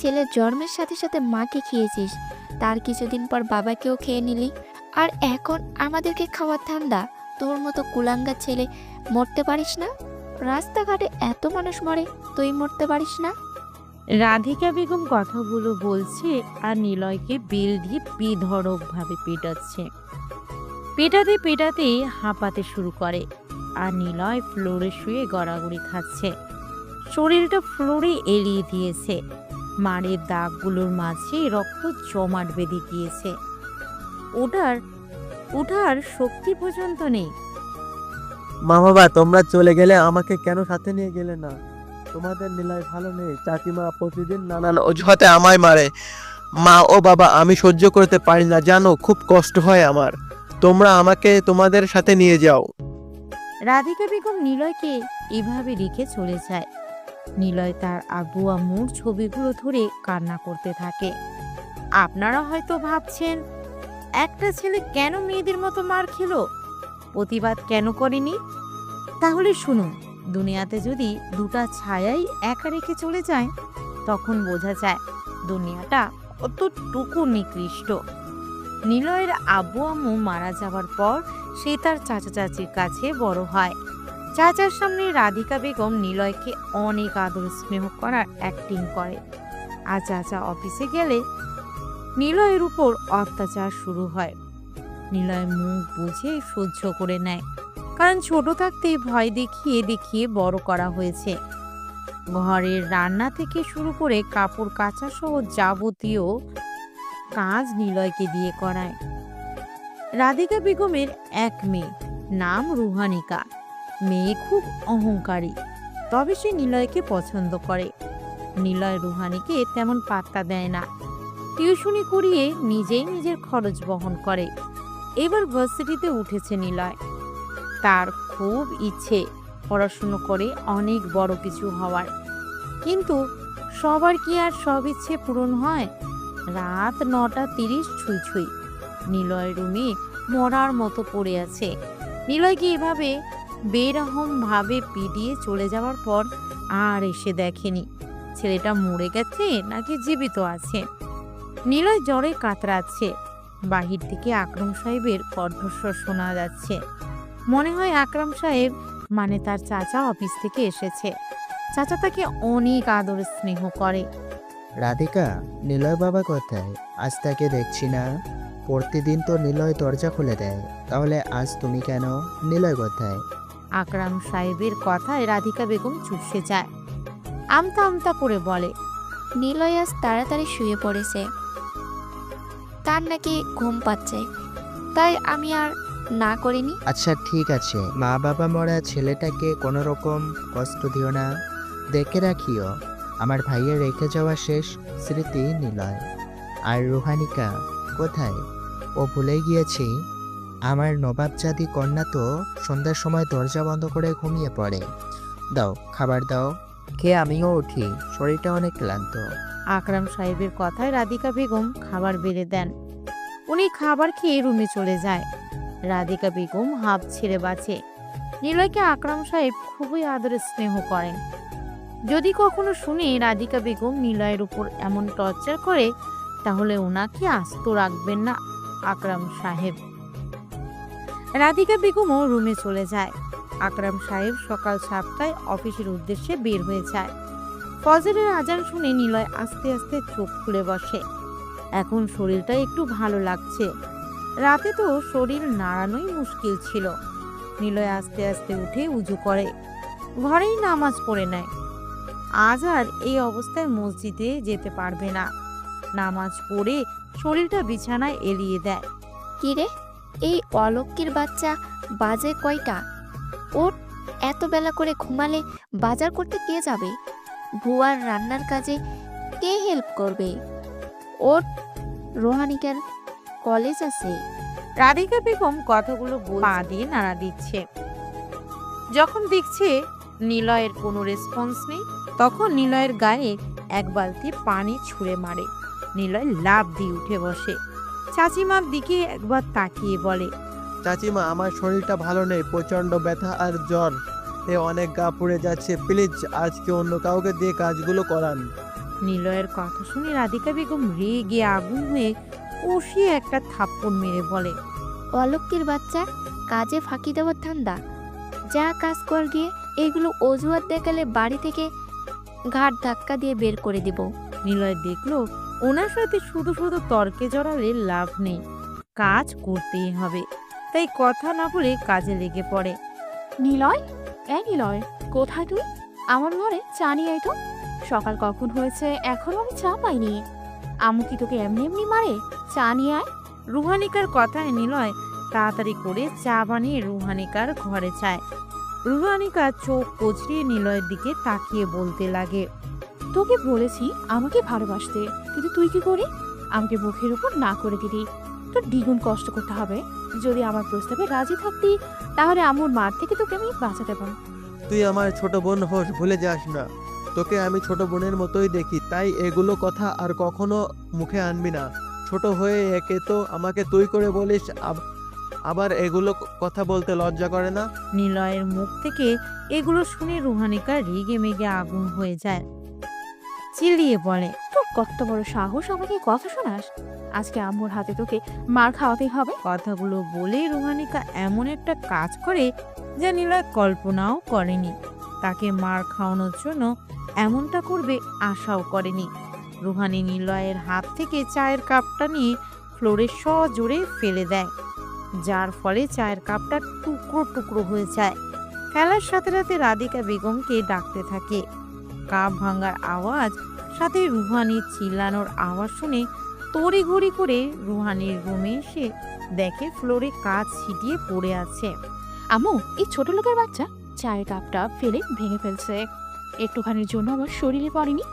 ছেলের জন্মের সাথে সাথে মাকে খেয়েছিস। তার কিছুদিন পর বাবাকেও খেয়ে নিলি। আর এখন আমাদেরকে খাওয়ার ঠান্ডা তোর মতো কুলাঙ্গা ছেলে মরতে পারিস না? রাস্তাঘাটে এত মানুষ মরে, তুই মরতে পারিস না? রাধিকা বেগম কথাগুলো বলছে আর নিলয়কে বেল দিয়ে বেধড়কভাবে পেটাচ্ছে। পেটাতে পেটাতে হাঁপাতে শুরু করে আর নিলয় ফ্লোরে শুয়ে গড়াগড়ি খাচ্ছে। শরীরটা ফ্লোরে এড়িয়ে দিয়েছে। মারের দাগগুলোর মাঝে রক্ত জমাট বেঁধে গিয়েছে ওটার ওঠার শক্তি পর্যন্ত নেই। মা বাবা তোমরা চলে গেলে আমাকে কেন সাথে নিয়ে গেলে না? তোমাদের নিলাই ভালো নেই। চাচিমা প্রতিদিন নানান অজুহাতে আমায় মারে। মা ও বাবা আমি সহ্য করতে পারি না। জানো খুব কষ্ট হয় আমার। তোমরা আমাকে তোমাদের সাথে নিয়ে যাও। রাধিকা বেগম নিলয়কে এভাবে রেখে চলে যায়। নিলয় তার আব্বু আম্মুর ছবিগুলো ধরে কান্না করতে থাকে। আপনারা হয়তো ভাবছেন, একটা ছেলে কেন মেয়েদের মতো মার খেল? প্রতিবাদ কেন করেনি? তাহলে শুনুন, দুনিয়াতে যদি দুটা ছায়াই একা রেখে চলে যায়, তখন বোঝা যায় দুনিয়াটা কতটুকু নিকৃষ্ট। নিলয়ের আব্বু আম্মু মারা যাওয়ার পর সে তার চাচা চাচির কাছে বড় হয়। চাচার সামনে রাধিকা বেগম নিলয়কে অনেক আদর স্নেহ করার অ্যাক্টিং করে। আর চাচা অফিসে গেলে নিলয়ের উপর অত্যাচার শুরু হয়। নিলয় মুখ বুঝে সহ্য করে নেয়। কারণ ছোট থাকতেই ভয় দেখিয়ে দেখিয়ে বড় করা হয়েছে। ঘরের রান্না থেকে শুরু করে কাপড় কাচা সহ যাবতীয় কাজ নিলয়কে দিয়ে করায়। রাধিকা বেগমের এক মেয়ে, নাম রুহানিকা। মেয়ে খুব অহংকারী, তবে সে নিলয়কে পছন্দ করে। নিলয় রুহানিকে তেমন পাত্তা দেয় না। টিউশনি করিয়ে নিজেই নিজের খরচ বহন করে। এবার ভার্সিটিতে উঠেছে নিলয়। তার খুব ইচ্ছে পড়াশুনো করে অনেক বড় কিছু হওয়ার। কিন্তু সবার কি আর সব ইচ্ছে পূরণ হয়? রাত নটা তিরিশ ছুঁই ছুঁই। নিলয় রুমে মরার মতো পড়ে আছে। নিলয়কে এভাবে বেরহম ভাবে পিটিয়ে চলে যাওয়ার পর আর এসে দেখেনি। ছেলেটা মরে গেছে নাকি জীবিত আছে? নিলয় জ্বরে কাতরাচ্ছে। বাহির থেকে আকরম সাহেবের কণ্ঠস্বর শোনা যাচ্ছে। মনে হয় আকরাম সাহেব মানে তার চাচা অফিস থেকে এসেছে। চাচা তাকে অনেক আদর স্নেহ করে। রাধিকা, নিলয় বাবা কোথায়? আজ তাকে দেখছি না। প্রতিদিন তো নিলয় দরজা খুলে দেয়। তাহলে আজ তুমি কেন? নিলয় কোথায়? আকরাম সাহেবের কথায় রাধিকা বেগম চুপসে যায়। আমতা আমতা করে বলে নিলয় আজ তাড়াতাড়ি শুয়ে পড়েছে। তার নাকি ঘুম পাচ্ছে। তাই আমি আর না করিনি। আচ্ছা ঠিক আছে। মা বাবা মরা ছেলেটাকে কোনো রকম কষ্ট দিও না। দেখে রাখিও আমার ভাইয়ের রেখে যাওয়া শেষ স্মৃতি নিলয়। আর রুহানিকা কোথায়? ও ভুলে গিয়েছি। আমার নবাবজাদি কন্যা তো সন্ধ্যার সময় দরজা বন্ধ করে ঘুমিয়ে পড়ে। দাও, খাবার দাও। খেয়ে আমিও উঠি, শরীরটা অনেক ক্লান্ত। আকরাম সাহেবের কথায় রাধিকা বেগম খাবার বেড়ে দেন। উনি খাবার খেয়ে রুমে চলে যায়। রাধিকা বেগম হাফ ছেড়ে বাঁচে। নিলয়কে আকরাম সাহেব খুবই আদরে স্নেহ করেন। যদি কখনো শুনে রাধিকা বেগম নিলয়ের উপর এমন টর্চার করে, তাহলে ওনাকে আস্ত রাখবেন না আকরাম সাহেব। রাধিকা বেগমও রুমে চলে যায়। আকরাম সাহেব সকাল সাতটায় অফিসের উদ্দেশ্যে বের হয়ে যায়। ফজরের আজান শুনে নিলয় আস্তে আস্তে চোখ খুলে বসে। এখন শরীরটা একটু ভালো লাগছে। রাতে তো শরীর নাড়ানোই মুশকিল ছিল। নিলয় আস্তে আস্তে উঠে উজু করে। ঘরেই নামাজ পড়ে নেয়। আজ আর এই অবস্থায় মসজিদে যেতে পারবে না। নামাজ পড়ে শরীরটা বিছানায় এলিয়ে দেয়। কিরে এই অলক্কির বাচ্চা বাজে কয়টা? ওর এত বেলা করে ঘুমালে বাজার করতে কে যাবে? ভুয়ার রান্নার কাজে কে হেল্প করবে? ওর রোহানিকার কলেজ আছে। রাধিকা বেগম কথাগুলো পা দিয়ে নাড়া দিচ্ছে। যখন দেখছে নিলয়ের কোনো রেসপন্স নেই, তখন নিলয়ের গায়ে এক বালতি পানি ছুঁড়ে মারে। নিলয় লাভ দিয়ে উঠে বসে। চাচিমার দিকে একবার তাকিয়ে বলে চাচিমা আমার শরীরটা ভালো নেই প্রচণ্ড ব্যথা আর জ্বর। এ অনেক গা পড়ে যাচ্ছে প্লিজ আজকে অন্য কাউকে দিয়ে কাজগুলো করান। নিলয়ের কথা শুনে রাধিকা বেগম রেগে আগুন হয়ে কষিয়ে একটা থাপ্পড় মেরে বলে অলক্ষীর বাচ্চা কাজে ফাঁকি দেওয়ার ধান্দা। যা কাজ কর গিয়ে এগুলো অজুহাত দেখালে বাড়ি থেকে ঘাট ধাক্কা দিয়ে বের করে দিব। নিলয় দেখল ওনার সাথে শুধু শুধু তর্কে জড়ালে লাভ নেই। কাজ করতেই হবে। তাই কথা না বলে কাজে লেগে পড়ে। নিলয় এই নিলয় কোথায় তুই? আমার ঘরে চা নিয়ে আয় তো। সকাল কখন হয়েছে এখনও আমি চা পাইনি। আমু কি তোকে এমনি এমনি মারে? চা নিয়ে আয়। রুহানিকার কথায় নিলয় তাড়াতাড়ি করে চা বানিয়ে রুহানিকার ঘরে চায়। রুহানিকা চোখ কচড়িয়ে নিলয়ের দিকে তাকিয়ে বলতে লাগে তোকে বলেছি আমাকে ভালোবাসতে কিন্তু তুই কি করি? আমাকে মুখের উপর না করে দিলি। তোর দ্বিগুণ কষ্ট করতে হবে। যদি আমার প্রস্তাবে রাজি থাকতি তাহলে আমুর মার থেকে তোকে আমি বাঁচাতে পারব। তুই আমার ছোট বোন হোস ভুলে যাস না। তোকে আমি ছোট বোনের মতোই দেখি তাই এগুলো কথা আর কখনো মুখে আনবি না। ছোট হয়ে একে তো আমাকে তুই করে বলিস আবার এগুলো কথা বলতে লজ্জা করে না? নিলয়ের মুখ থেকে এগুলো শুনে রুহানিকা রেগে মেগে আগুন হয়ে যায়। চিল্লিয়ে বলে, তোর কত বড় সাহস, আমাকে কথা শোনাস? আজকে আম্মুর হাতে তোকে মার খাওয়াতেই হবে। কথাগুলো বলে রুহানিকা এমন একটা কাজ করে যা নিলয় কল্পনাও করেনি। তাকে মার খাওয়ানোর জন্য এমনটা করবে আশাও করেনি। রুহানি নিলয়ের হাত থেকে চায়ের কাপটা নিয়ে ফ্লোরে সজোরে ফেলে দেয়, যার ফলে চায়ের কাপটা টুকরো টুকরো হয়ে যায়। খেলার সাথে সাথে রাধিকা বেগমকে ডাকতে থাকে। কাপ ভাঙার আওয়াজ সাথে রুহানির চিল্লানোর আওয়াজ শুনে তড়িঘড়ি করে রুহানির রুমে এসে দেখে ফ্লোরে কাজ ছিটিয়ে পড়ে আছে। আমু এই ছোট লোকের বাচ্চা চায়ের কাপটা ফেলে ভেঙে ফেলছে। একটুখানির জন্য আমার শরীরে পড়েনি।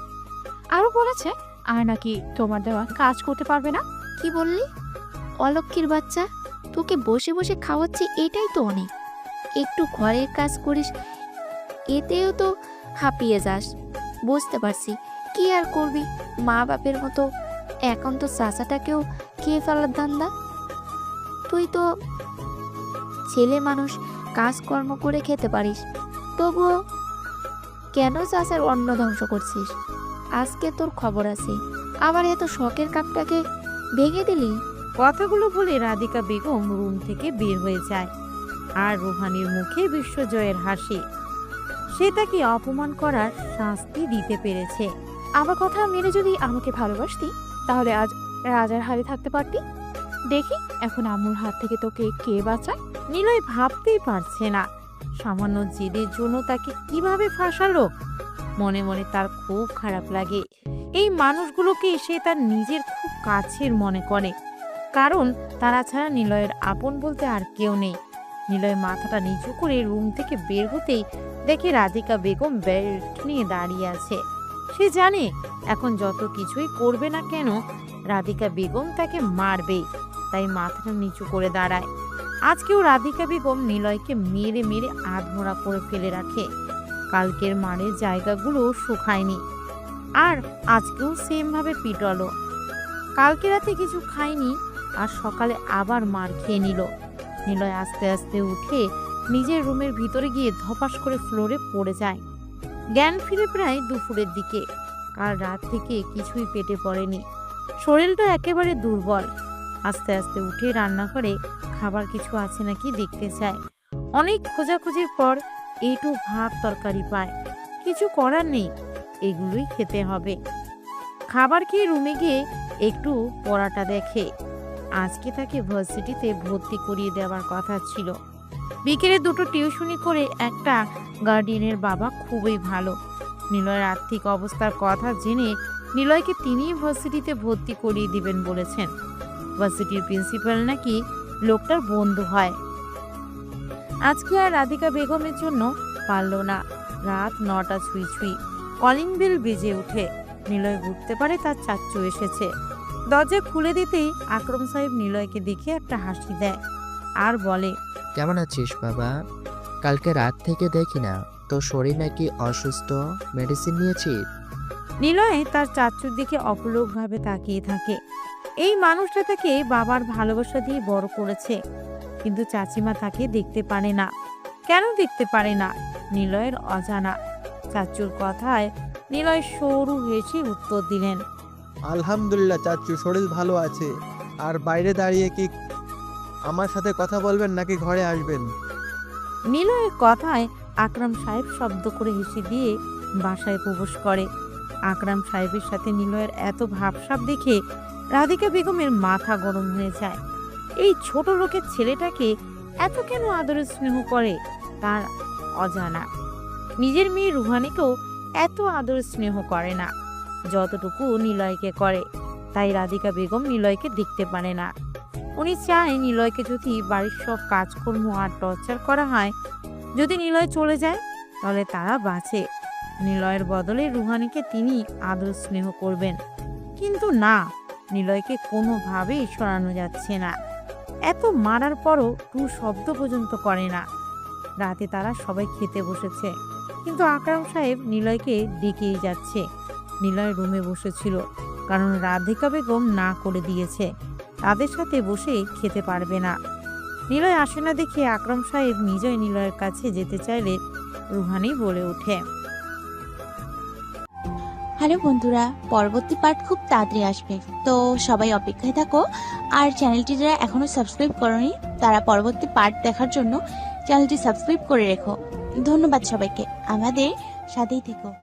আরও বলেছে আর নাকি তোমার দেওয়া কাজ করতে পারবে না। কি বললি? অলক্ষীর বাচ্চা তোকে বসে বসে খাওয়াচ্ছি এটাই তো অনেক। একটু ঘরের কাজ করিস এতেও তো হাঁপিয়ে যাস। বুঝতে পারছি। কি আর করবি? মা বাপের মতো এখন তো চাচাটাকেও খেয়ে ফেলার ধান্দা? তুই তো ছেলে মানুষ, কাজকর্ম করে খেতে পারিস। তবুও কেন চাচার অন্ন ধ্বংস করছিস? আজকে তোর খবর আছে। আবার এত শখের কাপটাকে ভেঙে দিলি? কথাগুলো বলে রাধিকা বেগম রুম থেকে বের হয়ে যায়। আর রুহানির মুখে বিশ্বজয়ের হাসি। সে তাকে অপমান করার শাস্তি দিতে পেরেছে। আমার কথা মেনে যদি আমাকে ভালোবাসতি, তাহলে আজ রাজার হালে থাকতে পারতি। দেখি, এখন আম্মুর হাত থেকে তোকে কে বাঁচায়? নিলয় ভাবতেই পারছে না। সামান্য জেদের জন্য তাকে কীভাবে ফাঁসালো? মনে মনে তার খুব খারাপ লাগে। এই মানুষগুলোকে সে তার নিজের খুব কাছের মনে করে। কারণ তারা ছাড়া নিলয়ের আপন বলতে আর কেউ নেই। নিলয় মাথাটা নিচু করে রুম থেকে বের হতেই দেখে রাধিকা বেগম বেল্ট নিয়ে দাঁড়িয়ে আছে। সে জানে এখন যত কিছুই করবে না কেন, রাধিকা বেগম তাকে মারবেই, তাই মাথাটা নিচু করে দাঁড়ায়। আজকেও রাধিকা বেগম নিলয়কে মেরে মেরে আধমোড়া করে ফেলে রাখে। কালকের মারের জায়গাগুলো শুকায়নি। আর আজকেও সেমভাবে পিটলো। কালকে রাতে কিছু খায়নি, আর সকালে আবার মার খেয়ে নিল। নিলয় আস্তে আস্তে উঠে নিজের রুমের ভিতরে গিয়ে ধপাস করে ফ্লোরে পড়ে যায়। জ্ঞান ফিরে প্রায় দুপুরের দিকে। আর রাত থেকে কিছুই পেটে পড়েনি। শরীরটা একেবারে দুর্বল। আস্তে আস্তে উঠে রান্না করে খাবার কিছু আছে নাকি দেখতে চায়। অনেক খোঁজাখুঁজির পর এইটু ভাত তরকারি পায়। কিছু করার নেই, এগুলোই খেতে হবে। খাবার খেয়ে রুমে গিয়ে একটু পড়াটা দেখে। আজকে তাকে ভার্সিটিতে ভর্তি করিয়ে দেওয়ার কথা ছিল। বিকেলে দুটো টিউশনি করে একটা গার্ডিয়ানের বাবা খুবই ভালো। নিলয়ের আর্থিক অবস্থার কথা জেনে নিলয়কে তিনিই ভার্সিটিতে ভর্তি করিয়ে দিবেন বলেছেন। ভার্সিটির প্রিন্সিপাল নাকি লোকটার বন্ধু হয়। আজকে আর রাধিকা বেগমের জন্য পারল না। রাত নটা ছুঁই ছুঁই। কলিং বেল বেজে উঠে নিলয় বুঝতে পারে তার চাচ্চু এসেছে। দরজা খুলে দিতেই আকরম সাহেব নিলয়কে দেখে একটা হাসি দেয়। আর বলে কেমন আছিস বাবা? কালকে রাত থেকে দেখি না তোর শরীর নাকি অসুস্থ? মেডিসিন নিয়েছিস? নিলয় তার চাচ্চুর দিকে অপলোকভাবে তাকিয়ে থাকে। এই মানুষটা তাকে বাবার ভালোবাসা দিয়ে বড় করেছে। কিন্তু চাচিমা তাকে দেখতে পারে না। কেন দেখতে পারে না? নিলয়ের অজানা। চাচুর কথায় নিলয় সরু হেসে উত্তর দিলেন। আলহামদুলিল্লাহ চাচু শরীর ভালো আছে। আর বাইরে দাঁড়িয়ে কি আমার সাথে কথা বলবেন নাকি ঘরে আসবেন? নিলয়ের কথায় আকরাম সাহেব শব্দ করে হেসে দিয়ে বাসায় প্রবেশ করে। আকরাম সাহেবের সাথে নিলয়ের এত ভাবসাব দেখে রাধিকা বেগমের মাথা গরম হয়ে যায়। এই ছোট লোকের ছেলেটাকে এত কেন আদর স্নেহ করে তার অজানা? নিজের মেয়ে রুহানিকেও এত আদর স্নেহ করে না। যতটুকু নিলয়কে করে, তাই রাধিকা বেগম নিলয়কে দেখতে পারে না। উনি চায় নিলয়কে যদি বাড়ির সব কাজকর্ম আর টর্চার করা হয়, যদি নিলয় চলে যায়, তাহলে তারা বাঁচে। নিলয়ের বদলে রুহানিকে তিনি আদর স্নেহ করবেন। কিন্তু না, নিলয়কে কোনোভাবেই সরানো যাচ্ছে না। এত মারার পরও টু শব্দ পর্যন্ত করে না। রাতে তারা সবাই খেতে বসেছে। কিন্তু আকরাম সাহেব নিলয়কে ডেকেই যাচ্ছে। নিলয় রুমে বসেছিল, কারণ রাধিকা বেগম না করে দিয়েছে। তাদের সাথে বসে খেতে পারবে না। নিলয় আসে না দেখে আকরাম সাহেব নিজেই নিলয়ের কাছে যেতে চাইলে রুহানি বলে ওঠে। হ্যালো বন্ধুরা, পরবর্তী পার্ট খুব তাড়াতাড়ি আসবে। তো সবাই অপেক্ষায় থাকো, আর চ্যানেলটি যারা এখনও সাবস্ক্রাইব করনি, তারা পরবর্তী পার্ট দেখার জন্য চ্যানেলটি সাবস্ক্রাইব করে রেখো। ধন্যবাদ সবাইকে। আমাদের সাথেই থেকো।